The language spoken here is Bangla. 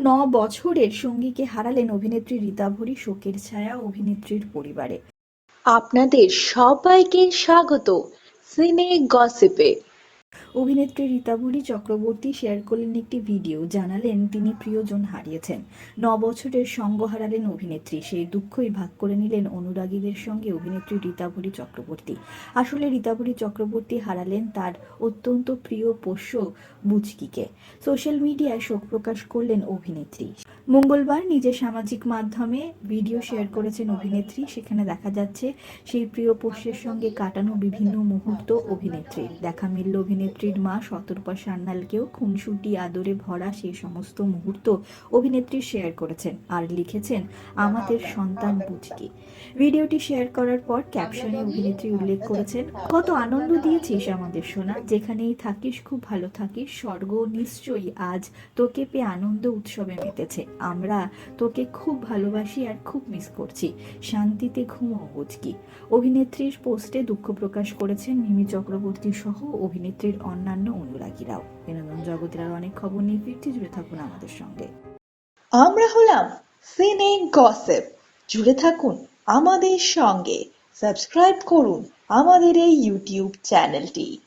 ন বছরের সঙ্গীকে হারালেন অভিনেত্রী রীতা ভরি, শোকের ছায়া অভিনেত্রীর পরিবারে। আপনাদের সবাইকে স্বাগত। সিনে গসিপে। অভিনেত্রী রীতা ভরি চক্রবর্তী শেয়ার করলেন একটি ভিডিও, জানালেন তিনি প্রিয়জন হারিয়েছেন। ন বছরের সঙ্গ হারালেন অভিনেত্রী সেই দুঃখই ভাগ করে নিলেন অনুরাগীদের সঙ্গে অভিনেত্রী রীতা ভরি চক্রবর্তী। আসলে রীতা ভরি চক্রবর্তী হারালেন তার অত্যন্ত প্রিয় পোষ্য বুচকিকে। সোশ্যাল মিডিয়ায় শোক প্রকাশ করলেন অভিনেত্রী। মঙ্গলবার নিজের সামাজিক মাধ্যমে ভিডিও শেয়ার করেছেন অভিনেত্রী, সেখানে দেখা যাচ্ছে সেই প্রিয় পোষ্যের সঙ্গে কাটানো বিভিন্ন মুহূর্ত অভিনেত্রীর। দেখা মিলল অভিনেত্রীর মা শতরূপা সান্যালকেও খুনসুটি, আদরে ভরা সেই সমস্ত মুহূর্ত অভিনেত্রী শেয়ার করেছেন আর লিখেছেন, আমাদের সন্তান বুচকি ভিডিওটি শেয়ার করার পর ক্যাপশনে অভিনেত্রী উল্লেখ করেছেন, কত আনন্দ দিয়েছিস আমাদের সোনা। যেখানেই থাকিস, খুব ভালো থাকিস। স্বর্গ নিশ্চয়ই আজ তোকে পেয়ে আনন্দ উৎসবে মেতেছে। আমরা তোকে খুব ভালোবাসি আর খুব মিস করছি। শান্তিতে ঘুমো বুঝকি। অভিনেত্রীর পোস্টে দুঃখ প্রকাশ করেছেন মিমি চক্রবর্তী সহ অভিনেত্রীর অন্যান্য অনুরাগীরাও। বিনোদন জগতের আর অনেক খবর নিয়ে ফিরতে জুড়ে থাকুন আমাদের সঙ্গে। আমরা হলাম সিনে গসেপ জুড়ে থাকুন আমাদের সঙ্গে। সাবস্ক্রাইব করুন আমাদের এই ইউটিউব চ্যানেলটি